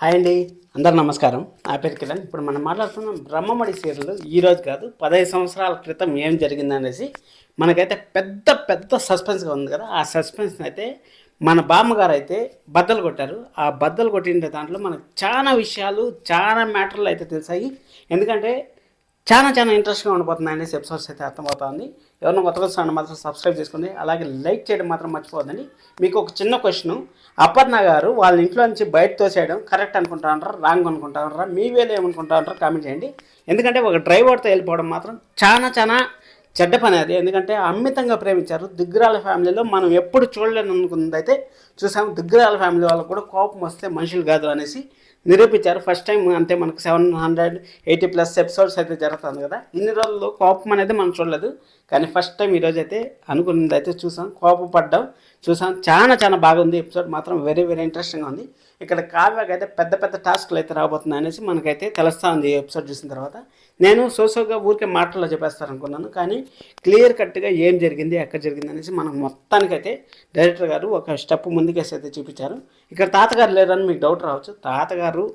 Hi అండి అందరు నమస్కారం. నా పేరు కిరణ్. ఇప్పుడు మనం మాట్లాడుతున్న బ్రహ్మమడి సీరియల్ ఈరోజు కాదు పదహైదు సంవత్సరాల క్రితం ఏం జరిగిందనేసి మనకైతే పెద్ద పెద్ద సస్పెన్స్గా ఉంది కదా ఆ సస్పెన్స్ని అయితే మన బామ్మగారు అయితే బద్దలు కొట్టారు. ఆ బద్దలు కొట్టిన దాంట్లో మనకు చాలా విషయాలు చాలా మ్యాటర్లు అయితే తెలిసాయి. ఎందుకంటే చాలా చాలా ఇంట్రెస్ట్గా ఉండిపోతుంది అనేసి ఎపిసోడ్స్ అయితే అర్థమవుతుంది. ఎవరైనా కొత్త వస్తున్నా మాత్రం సబ్స్క్రైబ్ చేసుకోండి అలాగే లైక్ చేయడం మాత్రం మర్చిపోద్దండి మీకు ఒక చిన్న క్వశ్చన్ అపర్ణ గారు వాళ్ళ ఇంట్లో నుంచి బయట తోసేయడం కరెక్ట్ అనుకుంటారా రాంగ్ అనుకుంటారా మీ వేలు ఏమనుకుంటారా కామెంట్ చేయండి. ఎందుకంటే ఒక డ్రైవర్తో వెళ్ళిపోవడం మాత్రం చాలా చాలా చెడ్డ పని అది. ఎందుకంటే అమితంగా ప్రేమించారు. దిగ్గరాల ఫ్యామిలీలో మనం ఎప్పుడు చూడలేని అనుకున్నదైతే చూసాము. దిగ్గరాల ఫ్యామిలీ వాళ్ళకు కూడా కోపం వస్తే మనుషులు కాదు అనేసి నిరూపించారు. ఫస్ట్ టైం అంటే మనకు seven hundred eighty plus episodes అయితే జరుగుతుంది కదా. ఇన్ని రోజుల్లో కోపం అనేది మనం చూడలేదు. కానీ ఫస్ట్ టైం ఈరోజు అయితే అనుకున్నది అయితే చూసాం. కోపం పడ్డాం చూసాం. చాలా చాలా బాగుంది. ఎపిసోడ్ మాత్రం వెరీ వెరీ ఇంట్రెస్టింగ్గా ఉంది. ఇక్కడ కావ్యకి అయితే పెద్ద పెద్ద టాస్క్లు అయితే రాబోతున్నాయి అనేసి మనకైతే తెలుస్తూ ఉంది ఈ ఎపిసోడ్ చూసిన తర్వాత. నేను సోసోగా ఊరికే మాటల్లో చెప్పేస్తారనుకున్నాను కానీ క్లియర్ కట్గా ఏం జరిగింది ఎక్కడ జరిగింది అనేసి మనకు మొత్తానికైతే డైరెక్టర్ గారు ఒక స్టెప్ ముందుకేసి అయితే చూపించారు. ఇక్కడ తాతగారు లేరని మీకు డౌట్ రావచ్చు. తాతగారు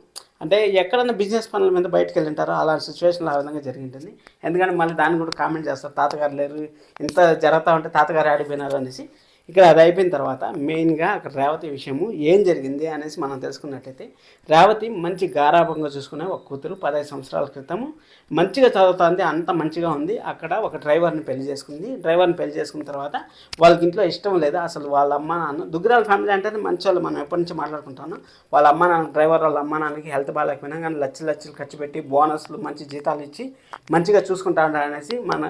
అంటే ఎక్కడన్నా బిజినెస్ పనుల మీద బయటకు వెళ్ళింటారో అలాంటి సిచ్యువేషన్లో ఆ విధంగా జరిగింటుంది ఎందుకంటే మళ్ళీ దాన్ని కూడా కామెంట్ చేస్తారు తాతగారు లేరు ఇంత జరుగుతూ ఉంటే తాతగారు ఆడిపోయినారు అనేసి. ఇక్కడ అది అయిపోయిన తర్వాత మెయిన్గా అక్కడ రేవతి విషయము ఏం జరిగింది అనేసి మనం తెలుసుకున్నట్లయితే రేవతి మంచి గారాభంగా చూసుకునే ఒక కూతురు పదహైదు సంవత్సరాల క్రితము మంచిగా చదువుతుంది అంత మంచిగా ఉంది. అక్కడ ఒక డ్రైవర్ని పెళ్ళి చేసుకుంది. డ్రైవర్ని పెళ్ళి చేసుకున్న తర్వాత వాళ్ళకి ఇంట్లో ఇష్టం లేదు. అసలు వాళ్ళ అమ్మ నాన్న దుగ్గరాల ఫ్యామిలీ అంటేనే మంచి వాళ్ళు మనం ఎప్పటి నుంచి మాట్లాడుకుంటున్నాం వాళ్ళ అమ్మ నాన్న డ్రైవర్ వాళ్ళ అమ్మ నాన్నకి హెల్త్ బాగాలేకపోయినా కానీ లక్షలు లక్షలు ఖర్చు పెట్టి బోనస్లు మంచి జీతాలు ఇచ్చి మంచిగా చూసుకుంటా ఉంటారు అనేసి మన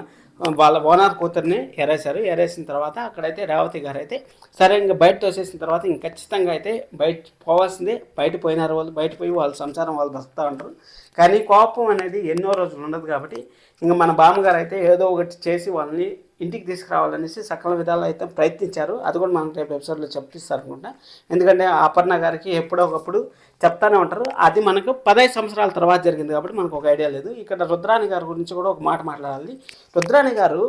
వాళ్ళ ఓనర్ కూతుర్ని ఎరేశారు. ఎరేసిన తర్వాత అక్కడైతే రేవతి గారు అయితే సరే ఇంకా బయట తోసేసిన తర్వాత ఇంక ఖచ్చితంగా అయితే బయట పోవాల్సిందే. బయట పోయినారు వాళ్ళు. బయట పోయి వాళ్ళ సంసారం వాళ్ళు బతుకుతూ ఉంటారు. కానీ కోపం అనేది ఎన్నో రోజులు ఉండదు కాబట్టి ఇంకా మన బామ్మగారు అయితే ఏదో ఒకటి చేసి వాళ్ళని ఇంటికి తీసుకురావాలనేసి సకల విధాలు అయితే ప్రయత్నించారు. అది కూడా మనకు రేపు ఎపిసోడ్లో చెప్పిస్తారు అనుకుంటా ఎందుకంటే అపర్ణ గారికి ఎప్పుడో ఒకప్పుడు చెప్తానే ఉంటారు. అది మనకు పదహైదు సంవత్సరాల తర్వాత జరిగింది కాబట్టి మనకు ఒక ఐడియా లేదు. ఇక్కడ రుద్రాణి గారి గురించి కూడా ఒక మాట మాట్లాడాలి. రుద్రాణి గారు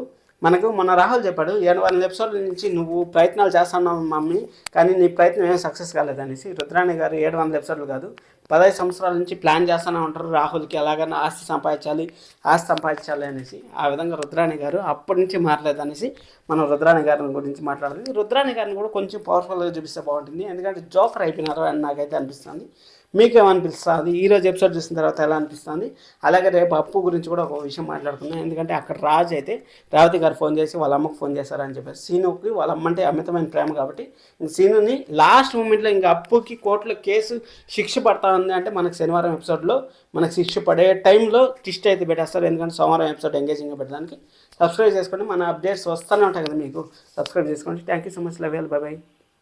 మనకు మొన్న రాహుల్ చెప్పాడు ఏడు వందల ఎపిసోడ్ల నుంచి నువ్వు ప్రయత్నాలు చేస్తున్నావు మమ్మీ కానీ నీ ప్రయత్నం ఏం సక్సెస్ కాలేదనేసి. రుద్రాణి గారు ఏడు వందల ఎపిసోడ్లు కాదు పదహైదు సంవత్సరాల నుంచి ప్లాన్ చేస్తూనే ఉంటారు. రాహుల్కి ఎలాగైనా ఆస్తి సంపాదించాలి ఆస్తి సంపాదించాలి అనేసి. ఆ విధంగా రుద్రాణి గారు అప్పటి నుంచి మారలేదు అనేసి మనం రుద్రాణి గారిని గురించి మాట్లాడాలి రుద్రాణి గారిని కూడా కొంచెం పవర్ఫుల్గా చూపిస్తే బాగుంటుంది. ఎందుకంటే జోఫర్ అయిపోయినారు అని నాకైతే అనిపిస్తుంది. మీకేమనిపిస్తుంది? ఈ రోజు ఎపిసోడ్ చూసిన తర్వాత ఎలా అనిపిస్తుంది? అలాగే రేపు అప్పు గురించి కూడా ఒక విషయం మాట్లాడుకున్నాం ఎందుకంటే అక్కడ రాజు అయితే రేవతి గారు ఫోన్ చేసి వాళ్ళ అమ్మకు ఫోన్ చేశారని చెప్పేసి సీనుకి వాళ్ళ అమ్మ అంటే అమితమైన ప్రేమ కాబట్టి ఇంక సీనుని లాస్ట్ మూమెంట్లో ఇంకా అప్పుకి కోర్టులో కేసు శిక్ష పడతా ఉంది అంటే మనకు శనివారం ఎపిసోడ్లో మనకు శిక్ష పడే టైంలో ట్విస్ట్ అయితే పెట్టేస్తారు. ఎందుకంటే సోమవారం ఎపిసోడ్ ఎంగేజింగ్గా పెట్టడానికి. సబ్స్క్రైబ్ చేసుకోండి. మన అప్డేట్స్ వస్తూనే ఉంటాయి కదా మీకు. సబ్స్క్రైబ్ చేసుకోండి. Thank you so much. Love bye bye